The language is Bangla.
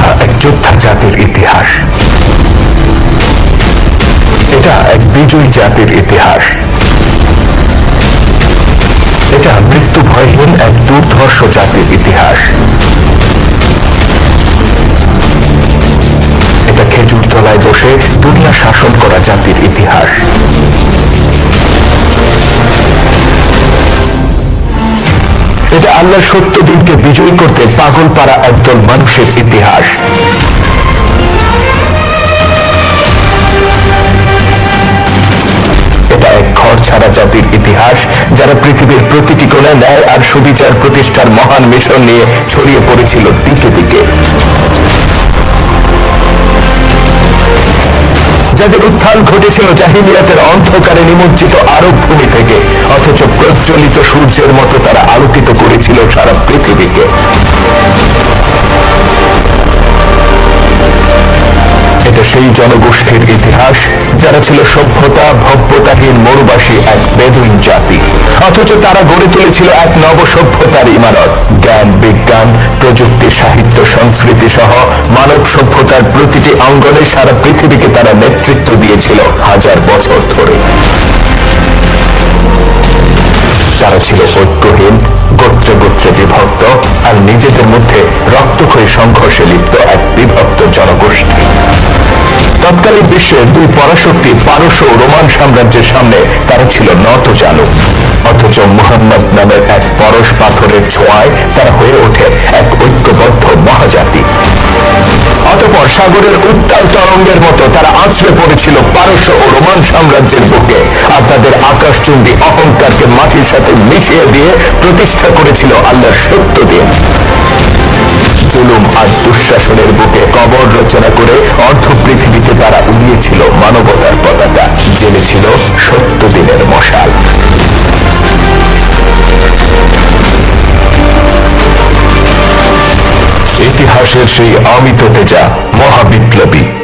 এটা এক যোদ্ধা জাতির ইতিহাস। এটা এক বিজয়ী জাতির ইতিহাস। এটা মৃত্যু ভয়হীন এক দুর্ধর্ষ জাতির ইতিহাস। এটা খেজুর তলায় বসে দুনিয়া শাসন করা জাতির ইতিহাস। এটা আল্লাহর সত্য দিনকে বিজয়ী করতে পাগল পাড়া একদল মানুষের ইতিহাস। ছাড়া জাতির ইতিহাস, যারা পৃথিবীর প্রতিটি কোণে ন্যায় আর সুবিচার প্রতিষ্ঠার মহান মিশন নিয়ে ছড়িয়ে পড়েছিল দিকে দিকে। যাদের উত্থান ঘটেছিল জাহিলিয়াতের অন্ধকারে নিমজ্জিত আরব ভূমি থেকে, অথচ প্রজ্বলিত সূর্যের মতো তারা আলোকিত করেছিল সারা পৃথিবীকে। এটা সেই জনগোষ্ঠীর ইতিহাস, যারা ছিল সভ্যতা, ভব্যতাহীন মরুবাসী এক বেদুইন জাতি। অথচ তারা গড়ে তুলেছিল এক নব সভ্যতার ইমারত। জ্ঞান, বিজ্ঞান প্রযুক্তি, সাহিত্য, সংস্কৃতি সহ মানব সভ্যতার প্রতিটি অঙ্গনে সারা পৃথিবীকে তারা নেতৃত্ব দিয়েছিল হাজার বছর ধরে। তারা ছিল ঐক্যহীন, গোত্রে গোত্রে বিভক্ত আর নিজেদের মধ্যে রক্তক্ষয়ী সংঘর্ষে লিপ্ত এক বিভক্ত জনগোষ্ঠী। তৎকালীন বিশ্বের দুই পরাশক্তি পারস্য রোমান সাম্রাজ্যের সামনে তারা ছিল নত জানু অথচ মুহাম্মদ নামের এক পরশ পাথরের ছোঁয়ায় তারা হয়ে ওঠে এক ঐক্যবদ্ধ মহাজাতি। অতপর সাগরের উত্তাল তরঙ্গের মতো তারা আছড়ে পড়েছিল পারস্য ও রোমান সাম্রাজ্যের বুকে, আর তাদের আকাশচুম্বী অহংকারকে মাটির সাথে মিশিয়ে দিয়ে প্রতিষ্ঠা করেছিল আল্লাহর সত্য দিন জুলুম আর দুঃশাসনের বুকে কবর রচনা করে অর্ধ পৃথিবীতে তারা উড়িয়েছিল মানবতার পতাকা জেনেছিল সত্য দিনের মশাল। ইতিহাসের সেই অমিত তেজা মহাবিপ্লবী।